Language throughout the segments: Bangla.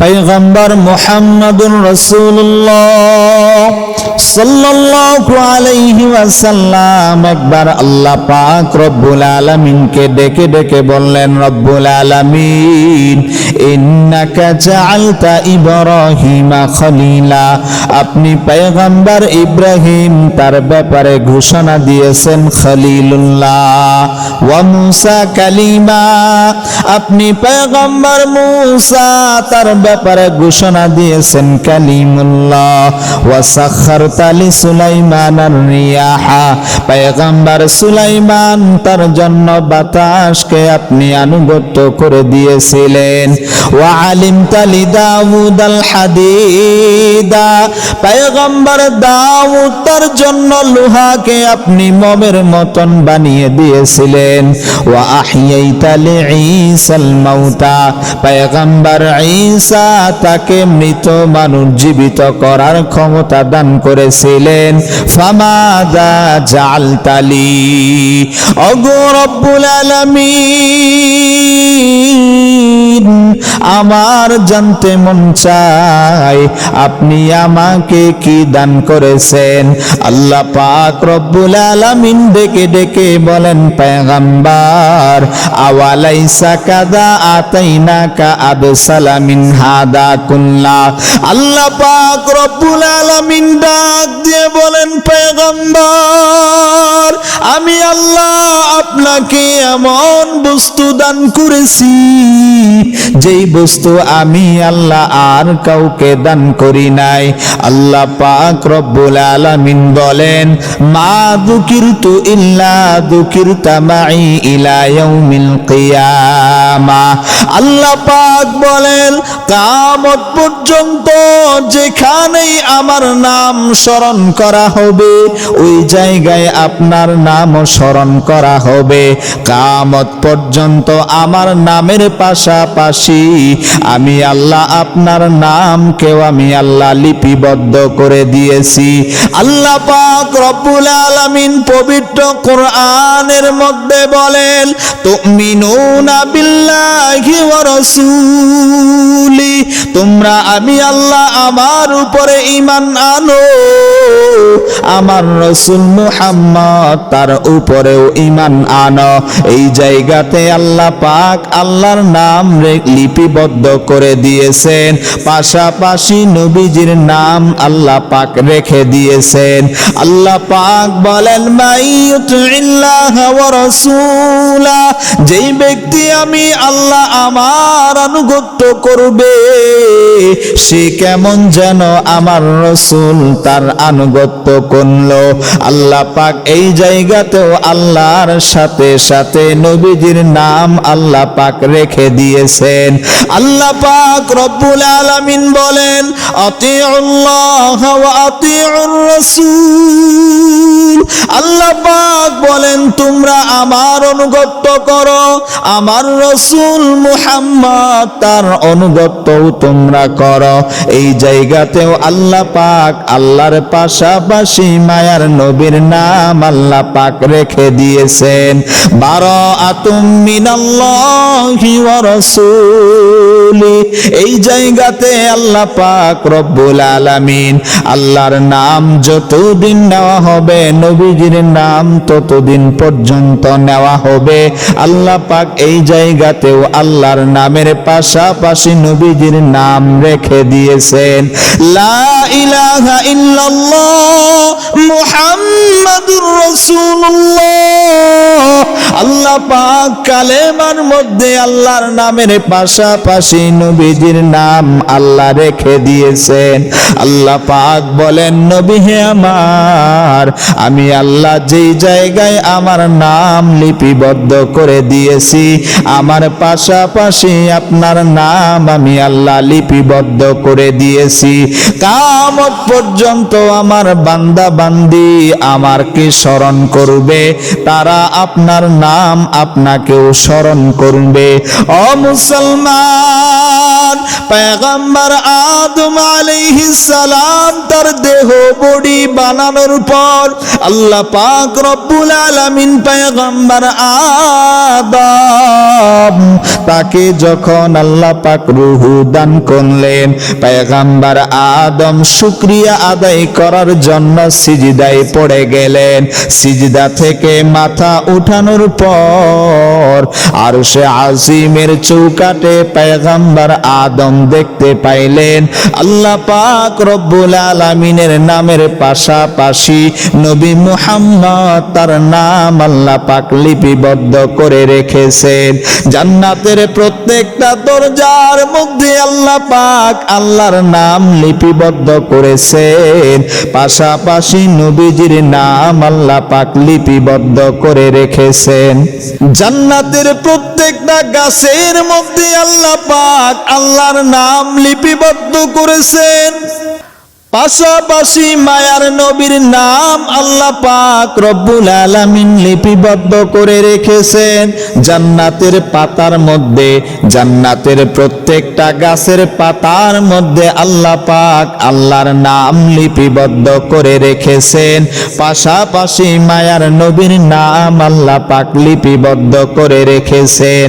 পৈগম্বর মোহাম্মদুর রসুল্লাহ সাল্লাল্লাহু আলাইহি ওয়াসাল্লাম একবার আল্লাহ পাক রব্বুল আলামিনকে ডেকে ডেকে বললেন, রব্বুল আলামিন, ইন্নাকা জাআলতা ইব্রাহিমা খলিলা। আপনি পয়গম্বর ইব্রাহিম তার ব্যাপারে ঘোষণা দিয়েছেন, খলিলুল্লাহ ওয়া মুসা কালিমা। আপনি পয়গম্বর মুসা তার ব্যাপারে ঘোষণা দিয়েছেন কালিমুল্লাহ। সুলাইমান তার জন্য বাতাসকে আপনি আনুগত্য করে দিয়েছিলেন। ওয়া আলিমতা লি দাউদ আল হাদিদা। পয়গম্বর দাউদ তার জন্য লোহাকে আপনি মমের মতন বানিয়ে দিয়েছিলেন। ওয়া আহিয়াইতা লি ঈসাল মাউতা। পয়গম্বর ঈসা তাকে মৃত মানুষ জীবিত করার ক্ষমতা দান করেছিলেন। ফামাদা জালতালি। ওগো রব্বুল আলামিন। আমার জানতে মন চায়, আপনি আমাকে কি দান করেছেন? আল্লাহ পাক রব্বুল আলামিন ডেকে ডেকে বলেন পেগাম্বার আওয়ালাইসা কাদা আতাইনাকা আবসালা মিন হাদা কুল্লা। আল্লাহ পাক রব্বুল আলামিন ডাক দিয়ে বলেন পেগম্বর আমি আল্লাহ আপনাকে এমন বস্তু দান করেছি, যেই বস্তু আমি আল্লাহ আর কাউকে দান করি নাই। আল্লাহ পাক রব্বুল আলামিন বলেন, মা দুকিরতু ইল্লা দুকিরতা মাই ইলা ইয়াউমিল কিয়ামা। আল্লাহ পাক বলেন, কামত পর্যন্ত যেখানেই আমার নাম স্মরণ করা হবে, ওই জায়গায় আপনার নাম স্মরণ করা হবে। কামত পর্যন্ত আমার নামের পাশাপাশি আমি আল্লাহ আপনার নামকেও আমি আল্লাহ লিপিবদ্ধ করে দিয়েছি। আল্লাহ পাক রব্বুল আলামিন পবিত্র কোরআনের মধ্যে বলেন, তুমিনুনা বিল্লাহি ওয়া রাসূলি, তোমরা আমি আল্লাহ আমার উপরে ঈমান আনো। আমার রসুল মুহাম্মদ তার উপরেও ঈমান আনো। এই জায়গাতে আল্লাহ পাক আল্লাহর নাম রে- লিপিবদ্ধ করে দিয়েছেন। পাশাপাশি নবীজির নাম আল্লাহ পাক রেখে দিয়েছেন। আল্লাহ পাক বলেন যেই ব্যক্তি আমি আল্লাহ আমার করবে, সে কেমন যেন আমার রসুল তার আনুগত্য করল। আল্লাহ পাক এই জায়গাতেও আল্লাহর সাথে সাথে নবীজির নাম আল্লাহ পাক রেখে দিয়েছেন। আল্লাহ পাক রব্বুল আলামিন বলেন আতিউর রাসূল। আল্লাহ পাক বলেন, তোমরা আমার অনুগত্য করো, আমার রসুল মুহাম্মদ তার অনুগত্যও তোমরা করো। এই জায়গাতেও আল্লাহ পাক আল্লাহর পাশাপাশি মায়ার নবীর নাম আল্লাহ পাক রেখে দিয়েছেন। বারো আতুম মিনাল্লাহি ওয়া রাসূলি। এই জায়গাতে আল্লাহ পাক রব্বুল আলামিন আল্লাহর নাম যতদিন নেওয়া হবে, নবীজির নাম ততদিন পর্যন্ত নেওয়া হবে। আল্লাহ পাক এই জায়গাতেও আল্লাহর নামের পাশাপাশি নবীজির নাম রেখে দিয়েছেন। লা ইলাহা ইল্লাল্লাহ মুহাম্মাদুর রাসূলুল্লাহ। আল্লাহ পাক কালেমার মধ্যে আল্লাহর নামের পাশাপাশি নবীজির নাম আল্লাহ রেখে দিয়েছেন। আল্লাহ পাক বলেন, নবী হে আমার, আমি আল্লাহ যেই জায়গায় আমার নাম লিপিবদ্ধ করে দিয়েছি, আমার পাশাপাশি আপনার নাম আমি আল্লাহ লিপিবদ্ধ করে দিয়েছি। কামত পর্যন্ত আমার বান্দা বান্দি আমারকে স্মরণ করবে? তারা আপনার নাম আপনাকেও স্মরণ করবে। ও মুসলমান পেগম্বর আদম সালাম তার দেহ বডি বানানোর পর আল্লাহ পাক রব্বুল আলামিন পেগম্বর আদম তাকে যখন আল্লাহ পাক রুহু দান করলেন, পায়গাম্বার আদম শুক্রিয়া আদায় করার জন্য সিজদায় পড়ে গেলেন। সিজদা থেকে মাথা উঠানোর পর আর সে আজিমের চৌকাটে পায়গাম্বার আদম দেখতে পাইলেন। আল্লাহ পাক রব্বুল আলামিনের নামের পাশাপাশি নবী মুহাম্মদ তার নাম আল্লাহ পাক লিপিবদ্ধ করে রেখেছেন। জান্নাতের প্রত্যেকটা দরজার মধ্যে আল্লাহ পাক আল্লাহর নাম লিপিবদ্ধ করেছেন। পাশাপাশি নবীজির নাম আল্লাহ পাক লিপিবদ্ধ করে রেখেছেন। জান্নাতের প্রত্যেকটা গাছের মধ্যে আল্লাহ পাক আল্লাহর নাম লিপিবদ্ধ করেছেন। পাশাপাশি মায়ার নবীর নাম আল্লাহ পাক রব্বুল আলামিন লিপিবদ্ধ করে রেখেছেন। জান্নাতের পাতার মধ্যে, জান্নাতের প্রত্যেকটা গাছের পাতার মধ্যে আল্লাহ পাক আল্লাহর নাম লিপিবদ্ধ করে রেখেছেন। পাশাপাশি মায়ার নবীর নাম আল্লাহ পাক লিপিবদ্ধ করে রেখেছেন।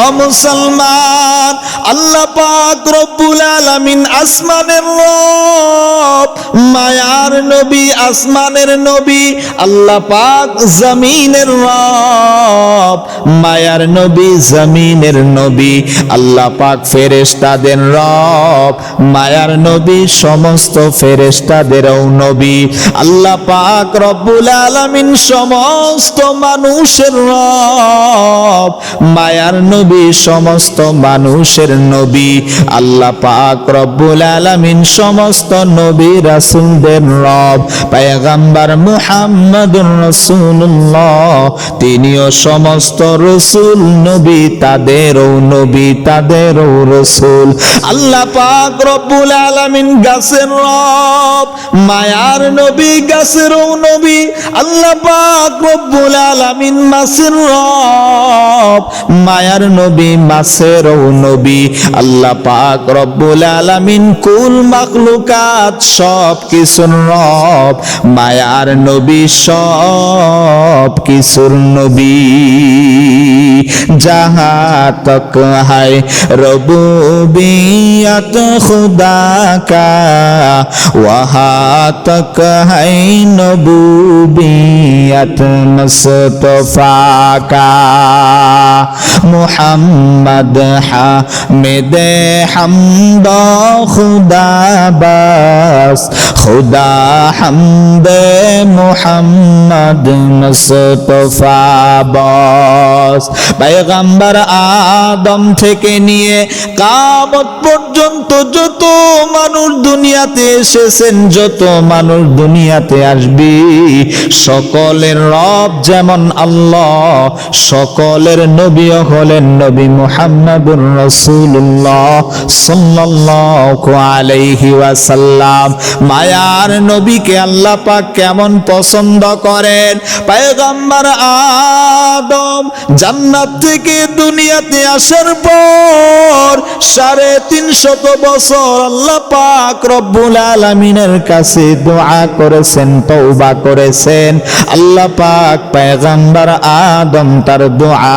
অ মুসলমান, আল্লাহ পাক রব্বুল আলামিন আসমানের রব মায়ার নবী, আসমানের নবী, আল্লাহ পাক জমিনের রব। মায়ার নবী, জমিনের নবী, আল্লাহ পাক ফেরেশতাদের রব। মায়ার নবী, সমস্ত ফেরেশতাদেরও নবী। আল্লাহ পাক রব্বুল আলামিন সমস্ত মানুষের রব। মায়ার নবী, সমস্ত মানুষের নবী। আল্লাহ পাক রব্বুল আলামিন সমস্ত নবী রাসূলদের রব, পায়গাম্বার মুহাম্মদুর রাসূলুল্লাহ। তিনিও সমস্ত রসুল, নবী তাদেরও নবী তাদেরও রসুল। আল্লাহ পাক রব্বুল আলামিন গাছের রব আল্লাহর নবী গাছের নবী, আল্লাহ পাক রব্বুল আলামিন মাছের রব, মায়ার নবী মাছের নবী, আল্লাহ পাক রব্বুল আলামিন কুল মাখলুকাত সব কিছুর রব, মায়ার নবী সব কিছুর নবী। যাহা তক হায় রবুবিয়াত খুদা কা ওয়াহা তক کہیں نبوبیت مصطفیٰ کا মোহাম্মদ হামেদে হামদ, খুদা খুদা হামদে মোহাম্মদ মুস্তফা বাস। পয়গম্বর আদম থেকে নিয়ে কাবত পর্যন্ত যত মানুষ দুনিয়াতে এসেছেন, যত মানুষ দুনিয়াতে আসবি, সকলের রব যেমন আল্লাহ, সকলের নবী নবীও হলেন নবী মুহাম্মাদুর রাসূলুল্লাহ সাল্লাল্লাহু আলাইহি ওয়াসাল্লাম। মায়ার নবীকে আল্লাহ পাক কেমন পছন্দ করেন? পয়গম্বর আদম জান্নাত থেকে দুনিয়াতে আসার পর সাড়ে তিনশত বছর আল্লাহ পাক রব্বুল আলামিনের কাছে দোয়া করেছেন, তওবা করেছেন। আল্লাহ পাক পয়গম্বর আদম তার দোয়া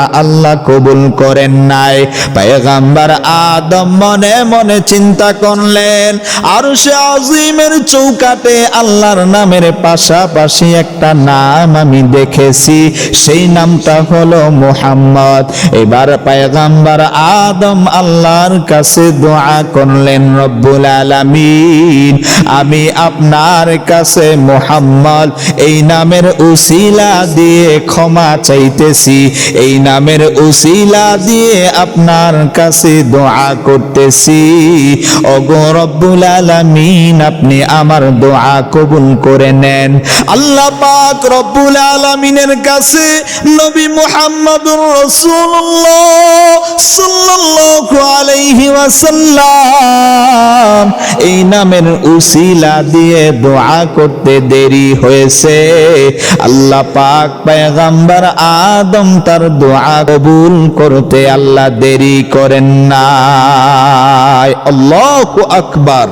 আল্লাহ কবুল করেন নাই। পয়গম্বর আদম মনে মনে চিন্তা করলেন আর সে আজিমের চৌকাটে আল্লাহর নামের পাশাপাশি একটা নাম আমি দেখেছি, সেই নামটা হলো মুহাম্মদ। এবার পায়গাম্বার আদম আল্লাহর কাছে দোয়া করলেন, রব্বুল আলামিন, আমি আপনার কাছে মুহাম্মদ, এই নামের উসিলা দিয়ে ক্ষমা চাইতেছি, এই নামের উসিলা দিয়ে আপনার কাছে দোয়া করতেছি। ওগো রব্বুল আলামিন, আপনি আমার দোয়া কবুল করে নেন। আল্লাহ পাক রব্বুল আলামিনের কাছে নবী মুহাম্মদুর রাসূলুল্লাহ সাল্লাল্লাহু আলাইহি ওয়াসাল্লাম এই নামের উসিলা দিয়ে দোয়া করতে দেরি হয়েছে। আল্লাহ পাক পায়গাম্বার আদম তার দোয়া কবুল করতে আল্লাহ দেরি করেন না আল্লাহু আকবার।